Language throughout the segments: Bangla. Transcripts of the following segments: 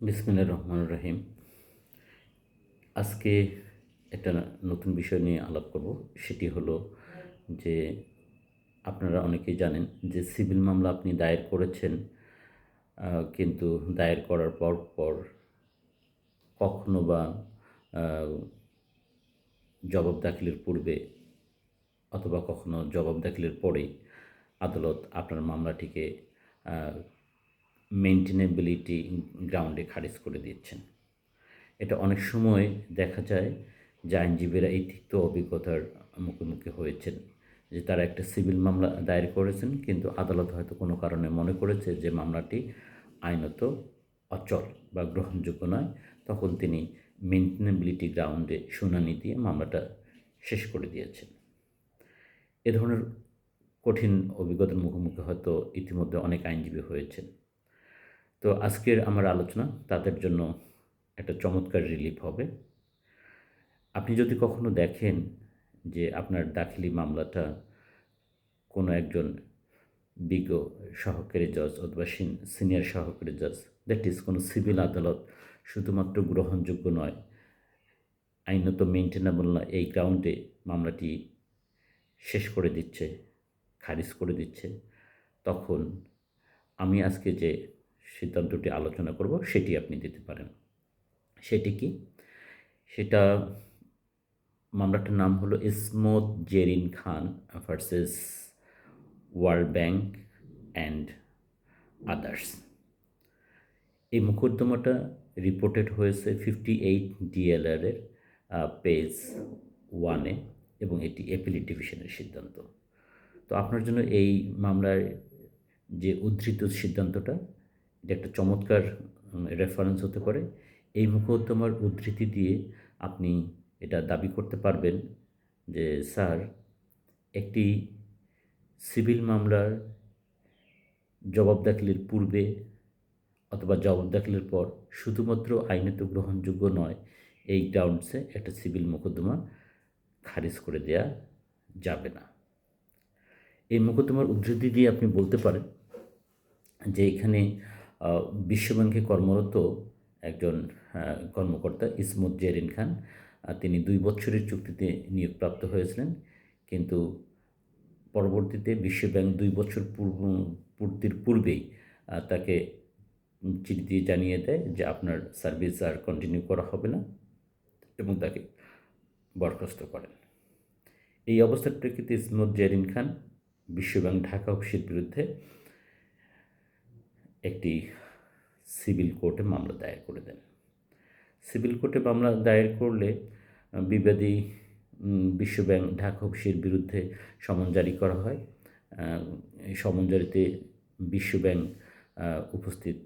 বিসমিল্লাহির রহমান রহিম। আজকে একটা নতুন বিষয় নিয়ে আলাপ করব। সেটি হলো যে আপনারা অনেকেই জানেন যে সিভিল মামলা আপনি দায়ের করেছেন কিন্তু দায়ের করার পর পর কখনো বা জবাব দাখিলের পূর্বে অথবা কখনো জবাব দাখিলের পরেই আদালত আপনার মামলাটিকে মেনটেনেবিলিটি গ্রাউন্ডে খারিজ করে দিচ্ছেন। এটা অনেক সময় দেখা যায় যে আইনজীবীরা এই তিক্ত অভিজ্ঞতার মুখোমুখি হয়েছেন, যে তারা একটা সিভিল মামলা দায়ের করেছেন, কিন্তু আদালত হয়তো কোনো কারণে মনে করেছে যে মামলাটি আইনত অচল বা গ্রহণযোগ্য নয়। তখন তিনি মেনটেনেবিলিটি গ্রাউন্ডে শুনানি দিয়ে মামলাটা শেষ করে দিয়েছেন। এ ধরনের কঠিন অভিজ্ঞতার মুখোমুখি হয়তো ইতিমধ্যে অনেক আইনজীবী হয়েছেন। তো আজকের আমার আলোচনা তাদের জন্য একটা চমৎকার রিলিফ হবে। আপনি যদি কখনো দেখেন যে আপনার দাখিলি মামলাটা কোনো একজন বিজ্ঞ সহকারী জজ অথবা সিনিয়র সহকারী জজ দ্যাট ইজ কোনো সিভিল আদালত শুধুমাত্র গ্রহণযোগ্য নয়, আইনত মেনটেনেবল না, এই গ্রাউন্ডে মামলাটি শেষ করে দিচ্ছে, খারিজ করে দিচ্ছে, তখন আমি আজকে যে সিদ্ধান্তটি আলোচনা করব, সেটি আপনি দিতে পারেন। সেটি কি? সেটা মামলাটার নাম হলো Ismat Zerin Khan versus World Bank and others. এই মুকদ্দমাটা রিপোর্টেড হয়েছে ফিফটি এইট ডিএলআরের পেজ ওয়ানে এবং এটি এপিলিট ডিভিশনের সিদ্ধান্ত। তো আপনার জন্য এই মামলার যে উদ্ধৃত সিদ্ধান্তটা এটা একটা চমৎকার রেফারেন্স হতে পারে। এই মোকদ্দমার উদ্ধৃতি দিয়ে আপনি এটা দাবি করতে পারবেন যে, স্যার, একটি সিভিল মামলার জবাব দাখিলের পূর্বে অথবা জবাব দাখিলের পর শুধুমাত্র আইনত গ্রহণযোগ্য নয়, এই গ্রাউন্ডসে একটা সিভিল মোকদ্দমা খারিজ করে দেয়া যাবে না। এই মোকদ্দমার উদ্ধৃতি দিয়ে আপনি বলতে পারেন যে, এখানে বিশ্বব্যাংকে কর্মরত একজন কর্মকর্তা ইসমত জেরিন খান। তিনি দুই বছরের চুক্তিতে নিয়োগপ্রাপ্ত হয়েছিলেন। কিন্তু পরবর্তীতে বিশ্বব্যাংক দুই বছর পূর্ব, পূর্তির পূর্বেই তাকে চিঠি দিয়ে জানিয়ে দেয় যে আপনার সার্ভিস আর কন্টিনিউ করা হবে না এবং তাকে বরখাস্ত করেন। এই অবস্থার প্রেক্ষিতে ইসমত জেরিন খান বিশ্বব্যাংক ঢাকা অফিসের বিরুদ্ধে একটি সিভিল কোর্টে মামলা দায়ের করে দেন। সিভিল কোর্টে মামলা দায়ের করলে বিবাদী বিশ্বব্যাংক ঢাকা অফিসের বিরুদ্ধে সমন জারি করা হয়। সমন জারিতে বিশ্বব্যাংক উপস্থিত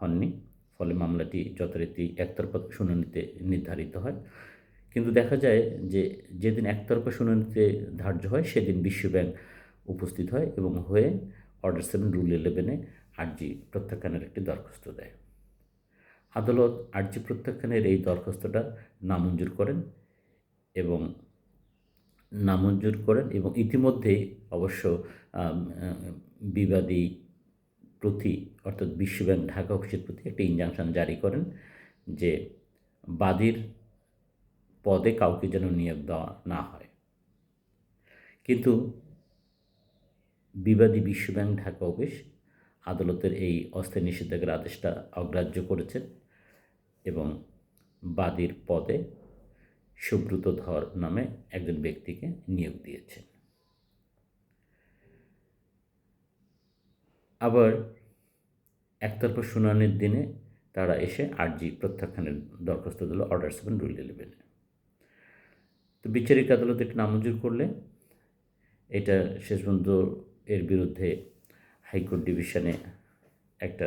হননি, ফলে মামলাটি যথারীতি একতরফা শুনানিতে নির্ধারিত হয়। কিন্তু দেখা যায় যে যেদিন একতরফা শুনানিতে ধার্য হয়, সেদিন বিশ্বব্যাংক উপস্থিত হয় এবং হয়ে অর্ডার সেভেন রুল ইলেভেনে আর্জি প্রত্যাখ্যানের একটি দরখাস্ত দেয়। আদালত আর্জি প্রত্যাখ্যানের এই দরখাস্তটা নামঞ্জুর করেন এবং নামঞ্জুর করেন এবং ইতিমধ্যেই অবশ্য বিবাদী প্রতি অর্থাৎ বিশ্বব্যাংক ঢাকা অফিসের প্রতি একটা ইনজাংশন জারি করেন যে বাদীর পদে কাউকে যেন নিয়োগ দেওয়া না হয়। কিন্তু বিবাদী বিশ্বব্যাংক ঢাকা অফিস আদালতের এই অস্থায়ী নিষেধাজ্ঞার আদেশটা অগ্রাহ্য করেছেন এবং বাদীর পদে সুব্রত ধর নামে একজন ব্যক্তিকে নিয়োগ দিয়েছেন। আবার একতরফা শুনানির দিনে তারা এসে আর্জি প্রত্যাখ্যানের দরখাস্ত দিল অর্ডার সেভেন রুল ইলেভেনে। তো বিচারিক আদালত এটা নামঞ্জুর করলে এটা শেষ পর্যন্ত এর বিরুদ্ধে হাইকোর্ট ডিভিশনে একটা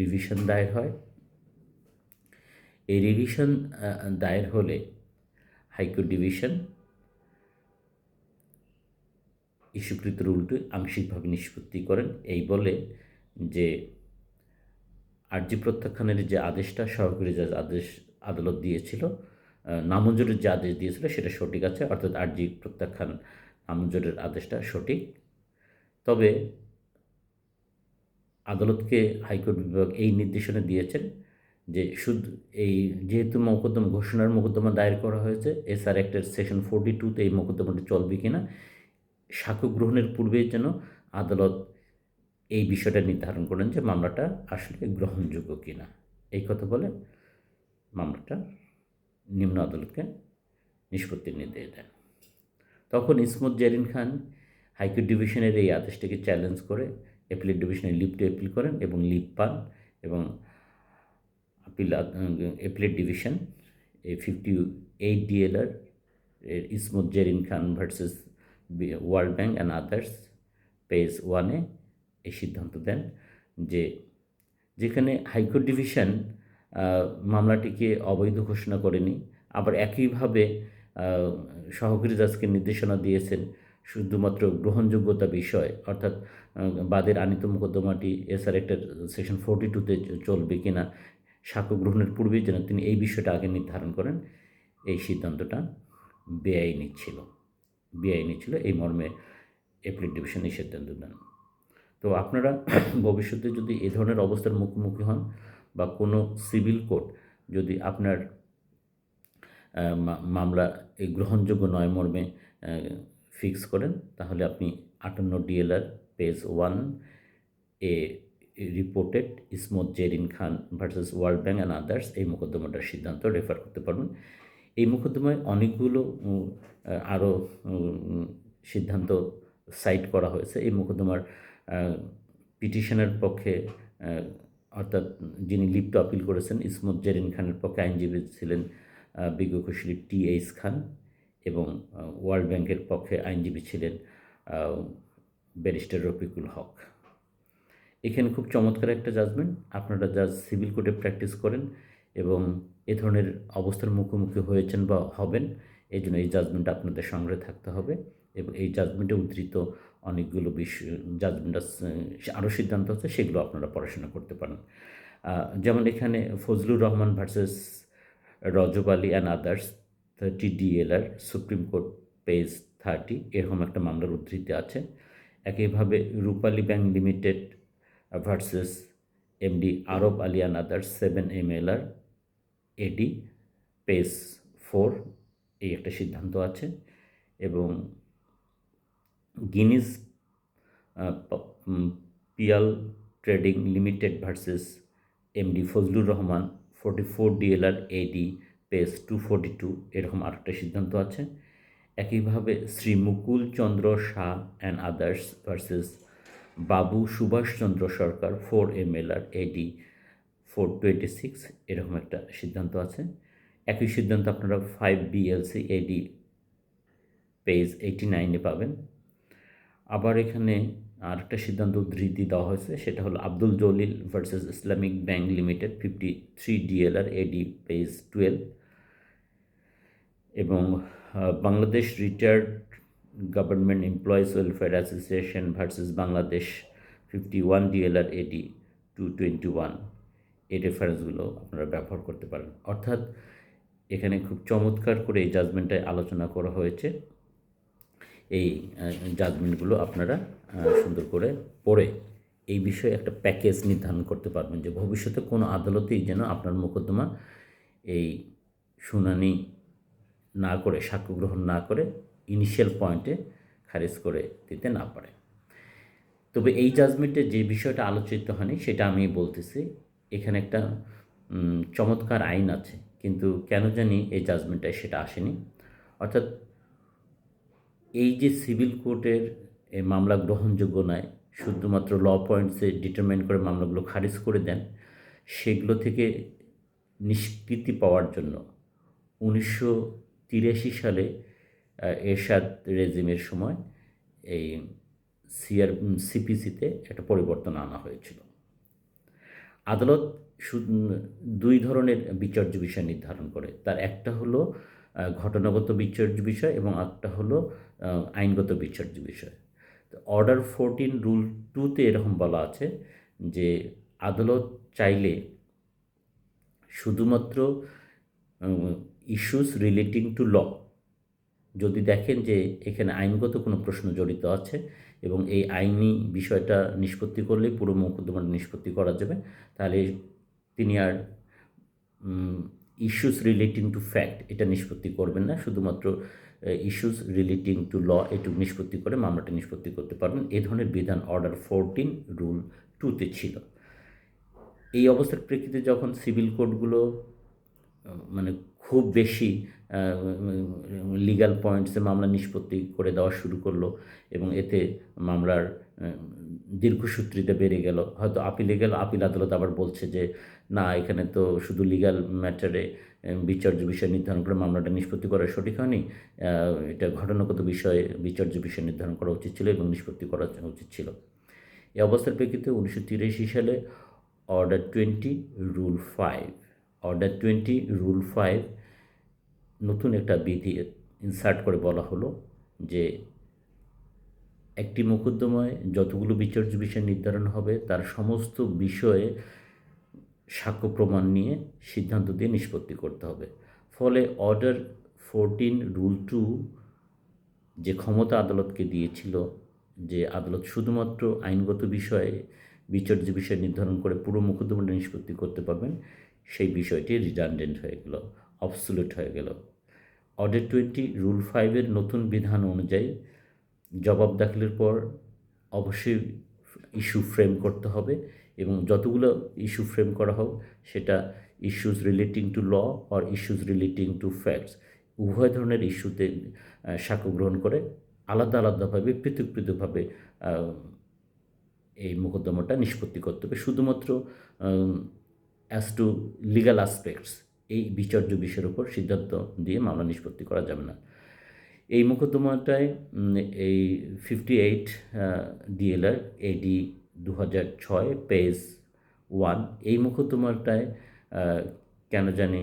রিভিশন দায়ের হয়। এই রিভিশন দায়ের হলে হাইকোর্ট ডিভিশন ইস্যুকৃত রুলটি আংশিকভাবে নিষ্পত্তি করেন। এই বলে যে আর্জি প্রত্যাখ্যানের যে আদেশটা, সহকারী জাজ আদেশ আদালত দিয়েছিল নামঞ্জুরের যে আদেশ দিয়েছিল সেটা সঠিক আছে, অর্থাৎ আর্জি প্রত্যাখ্যান নামঞ্জুরের আদেশটা সঠিক। তবে আদালতকে হাইকোর্ট বিভাগ এই নির্দেশনা দিয়েছেন যে শুধু এই যেহেতু মোকদ্দমা ঘোষণার মোকদ্দমা দায়ের করা হয়েছে, এসআর অ্যাক্টের সেকশন ফোরটি টুতে এই মোকদ্দমাটি চলবে কি না সাক্ষ্য গ্রহণের পূর্বেই যেন আদালত এই বিষয়টা নির্ধারণ করেন যে মামলাটা আসলে গ্রহণযোগ্য কি না এই কথা বলে মামলাটা নিম্ন আদালতকে নিষ্পত্তির নির্দেশ দেন। তখন ইসমত জেরিন খান হাইকোর্ট ডিভিশনের এই আদেশটিকে চ্যালেঞ্জ করে অ্যাপিলেট ডিভিশনে লিভ টু অ্যাপিল করেন এবং লিভ পান এবং আপিল অ্যাপিলেট ডিভিশন এই ফিফটি এইট ডিএলআর এর Ismat Zerin Khan versus World Bank and others page ওয়ানে এই সিদ্ধান্ত দেন যে যেখানে হাইকোর্ট ডিভিশন মামলাটিকে অবৈধ ঘোষণা করেনি, আবার একইভাবে সহকারী জাজকে নির্দেশনা দিয়েছেন শুধুমাত্র গ্রহণযোগ্যতা বিষয়, অর্থাৎ বাদের আনিত মোকদ্দমাটি এসআর একটা সেকশন ফোরটি টুতে চলবে কিনা সাক্ষ্য গ্রহণের পূর্বেই যেন তিনি এই বিষয়টা আগে নির্ধারণ করেন, এই সিদ্ধান্তটা বেআইনি ছিল। বেআইনি ছিল, এই মর্মে এপ্রিল ডিভিশন এই সিদ্ধান্ত দেন। তো আপনারা ভবিষ্যতে যদি এ ধরনের অবস্থার মুখোমুখি হন বা কোনো সিভিল কোর্ট যদি আপনার মামলা এই গ্রহণযোগ্য নয় মর্মে ফিক্স করেন, তাহলে আপনি আটান্ন DLR page one A reported Ismat Zerin Khan versus World Bank and others এই মোকদ্দমাটার সিদ্ধান্ত রেফার করতে পারবেন। এই মোকদ্দমায় অনেকগুলো আরও সিদ্ধান্ত সাইট করা হয়েছে। এই মোকদ্দমার পিটিশনের পক্ষে অর্থাৎ যিনি লিপ্ত আপিল করেছেন ইসমত জেরিন খানের পক্ষে আইনজীবী ছিলেন বিজ্ঞ কুশলী টি এইচ খান। এবং ওয়ার্ল্ড ব্যাংকের পক্ষে আইনজীবী ছিলেন ব্যারিস্টার রফিকুল হক। এখানে খুব চমৎকার একটা জাজমেন্ট আপনারা যা সিভিল কোর্টে প্র্যাকটিস করেন এবং এ ধরনের অবস্থার মুখোমুখি হয়েছেন বা হবেন, এই জন্য এই জাজমেন্টটা আপনাদের সংগ্রহে থাকতে হবে এবং এই জাজমেন্টে উদ্ধৃত অনেকগুলো বিষয় জাজমেন্ট আরও সিদ্ধান্ত আছে, সেগুলো আপনারা পড়াশোনা করতে পারেন। যেমন এখানে Fazlur Rahman versus Rajab Ali and others thirty DLR supreme court page thirty এরকম একটা মামলার উদ্ধৃতি আছে। একইভাবে Rupali bank limited versus MD Arab Ali and others seven M L R AD page four এই একটা সিদ্ধান্ত আছে। এবং Ginis Piyal trading limited versus MD Fazlur Rahman forty four DLR AD page two forty two এরকম আরেকটা সিদ্ধান্ত আছে। একইভাবে Shri Mukul Chandra Shah and others versus Babu Subhashchandra Sarkar four M L R AD four twenty six এরকম একটা সিদ্ধান্ত আছে। একই সিদ্ধান্ত আপনারা five BLC AD page eighty নাইনে পাবেন। আবার এখানে আরেকটা সিদ্ধান্ত উদ্ধৃতি দেওয়া হয়েছে, সেটা হলো Abdul Jalil versus Islamic Bank Limited fifty three DLR AD page twelve এবং Bangladesh Retired Government Employees Welfare Association versus Bangladesh fifty one DLR AD two twenty one এই রেফারেন্সগুলো আপনারা ব্যবহার করতে পারেন। অর্থাৎ এখানে খুব চমৎকার করে এই জাজমেন্টটায় আলোচনা করা হয়েছে। এই জাজমেন্টগুলো আপনারা সুন্দর করে পড়ে এই বিষয়ে একটা প্যাকেজ নির্ধারণ করতে পারবেন যে ভবিষ্যতে কোনো আদালতেই যেন আপনার মোকদ্দমা এই শুনানি না করে সাক্ষ্য গ্রহণ না করে ইনিশিয়াল পয়েন্টে খারিজ করে দিতে না পারে। তবে এই জাজমেন্টে যে বিষয়টা আলোচিত হয়নি, সেটা আমি বলতেছি, এখানে একটা চমৎকার আইন আছে, কিন্তু কেন জানি এই জাজমেন্টটায় সেটা আসেনি। অর্থাৎ এই যে সিভিল কোর্টের মামলা গ্রহণযোগ্য নয়, শুধুমাত্র ল পয়েন্টসে ডিটারমাইন করে মামলাগুলো খারিজ করে দেন, সেগুলো থেকে নিষ্কৃতি পাওয়ার জন্য উনিশশো তিরাশি সালে এরশাদ রেজিমের সময় এই সিআর সিপিসিতে একটা পরিবর্তন আনা হয়েছিল। আদালত দুই ধরনের বিচার্য বিষয় নির্ধারণ করে। তার একটা হলো ঘটনাগত বিচার্য বিষয় এবং একটা হলো আইনগত বিচার্য বিষয়। তো অর্ডার ফোরটিন রুল টুতে এরকম বলা আছে যে, আদালত চাইলে শুধুমাত্র ইস্যুস রিলেটিং টু ল যদি দেখেন যে এখানে আইনগত কোনো প্রশ্ন জড়িত আছে এবং এই আইনি বিষয়টা নিষ্পত্তি করলে পুরো মোকদ্দমাটা নিষ্পত্তি করা যাবে, তাহলে তিনি আর ইস্যুস রিলেটিং টু ফ্যাক্ট এটা নিষ্পত্তি করবেন না। শুধুমাত্র ইস্যুস রিলেটিং টু ল এটুকু নিষ্পত্তি করে মামলাটা নিষ্পত্তি করতে পারবেন। এ ধরনের বিধান অর্ডার ফোরটিন রুল টুতে ছিল। এই অবস্থার প্রেক্ষিতে যখন সিভিল কোর্টগুলো মানে খুব বেশি লিগ্যাল পয়েন্টসে মামলা নিষ্পত্তি করে দেওয়া শুরু করল এবং এতে মামলার দীর্ঘসূত্রিতা বেড়ে গেল। হয়তো আপিলে গেল আপিল আদালত আবার বলছে যে, না, এখানে তো শুধু লিগ্যাল ম্যাটারে বিচার্য বিষয় নির্ধারণ করে মামলাটা নিষ্পত্তি করা সঠিক হয়নি। এটা ঘটনাগত বিষয়ে বিচার্য বিষয় নির্ধারণ করা উচিত ছিল এবং নিষ্পত্তি করা উচিত ছিল। এই অবস্থার প্রেক্ষিতে উনিশশো তিরাশি সালে order twenty, rule five. Order twenty rule five নতুন একটা বিধি ইনসার্ট করে বলা হলো যে একটি মোকদ্দমায় যতগুলো বিচার্য বিষয় নির্ধারণ হবে, তার সমস্ত বিষয়ে সাক্ষ্য প্রমাণ নিয়ে সিদ্ধান্ত দিয়ে নিষ্পত্তি করতে হবে। ফলে অর্ডার ফোরটিন রুল টু যে ক্ষমতা আদালতকে দিয়েছিল, যে আদালত শুধুমাত্র আইনগত বিষয়ে বিচার্য বিষয় নির্ধারণ করে পুরো মোকদ্দমাটা নিষ্পত্তি করতে পারবেন সেই বিষয়টি রিডান্ডেন্ট হয়ে গেল অবসুলেট হয়ে গেল। অর্ডার টোয়েন্টি রুল ফাইভের নতুন বিধান অনুযায়ী জবাব দাখিলের পর অবশ্যই ইস্যু ফ্রেম করতে হবে এবং যতগুলো ইস্যু ফ্রেম করা হোক, সেটা issues relating to law or issues relating to facts উভয় ধরনের ইস্যুতে সাক্ষ্য গ্রহণ করে আলাদা আলাদাভাবে, পৃথক পৃথকভাবে এই মোকদ্দমাটা নিষ্পত্তি করতে হবে। শুধুমাত্র অ্যাজ টু লিগাল আসপেক্টস এই বিচার্য বিষয়ের উপর সিদ্ধান্ত দিয়ে মামলা নিষ্পত্তি করা যাবে না। এই মোকদ্দমাটায় এই ফিফটি এইট ডিএলআর এডি দু হাজার ছয় পেজ ওয়ান এই মোকদ্দমাটায় কেন জানি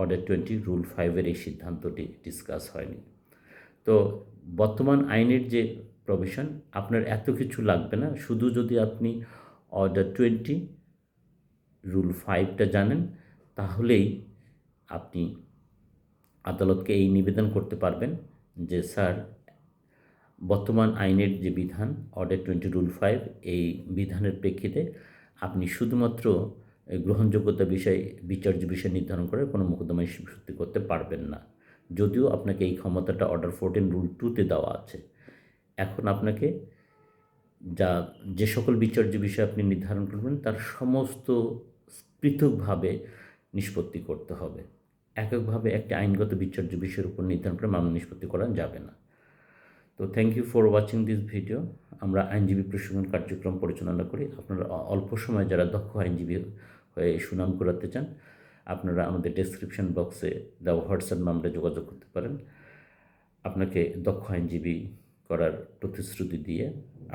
অর্ডার টোয়েন্টি রুল ফাইভের এই সিদ্ধান্তটি ডিসকাস হয়নি। তো বর্তমান আইনের যে প্রভিশন আপনার এত কিছু লাগবে না। শুধু যদি আপনি অর্ডার টোয়েন্টি রুল ফাইভটা জানেন, তাহলেই আপনি আদালতকে এই নিবেদন করতে পারবেন যে, স্যার, বর্তমান আইনের যে বিধান, অর্ডার টোয়েন্টি রুল ফাইভ, এই বিধানের প্রেক্ষিতে আপনি শুধুমাত্র গ্রহণযোগ্যতা বিষয়ে, বিচার্য বিষয় নির্ধারণ করে কোনো মোকদ্দমায় সত্যি করতে পারবেন না। যদিও আপনাকে এই ক্ষমতাটা অর্ডার ফোরটিন রুল টুতে দেওয়া আছে। এখন আপনাকে যা, যে সকল বিচার্য বিষয় আপনি নির্ধারণ করবেন, তার সমস্ত পৃথকভাবে নিষ্পত্তি করতে হবে। এককভাবে একটি আইনগত বিচার্য বিষয়ের উপর নির্ধারণ করে মামলা নিষ্পত্তি করা যাবে না। তো thank you for watching this video আমরা আইনজীবী প্রশিক্ষণ কার্যক্রম পরিচালনা করি। আপনারা অল্প সময়ে যারা দক্ষ আইনজীবী হয়ে সুনাম করাতে চান, আপনারা আমাদের ডেসক্রিপশন বক্সে দেওয়া হোয়াটসঅ্যাপ নাম্বারে যোগাযোগ করতে পারেন। আপনাকে দক্ষ আইনজীবী করার প্রতিশ্রুতি দিয়ে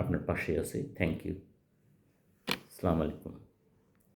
আপনার পাশে আছি। থ্যাংক ইউ আসসালামু আলাইকুম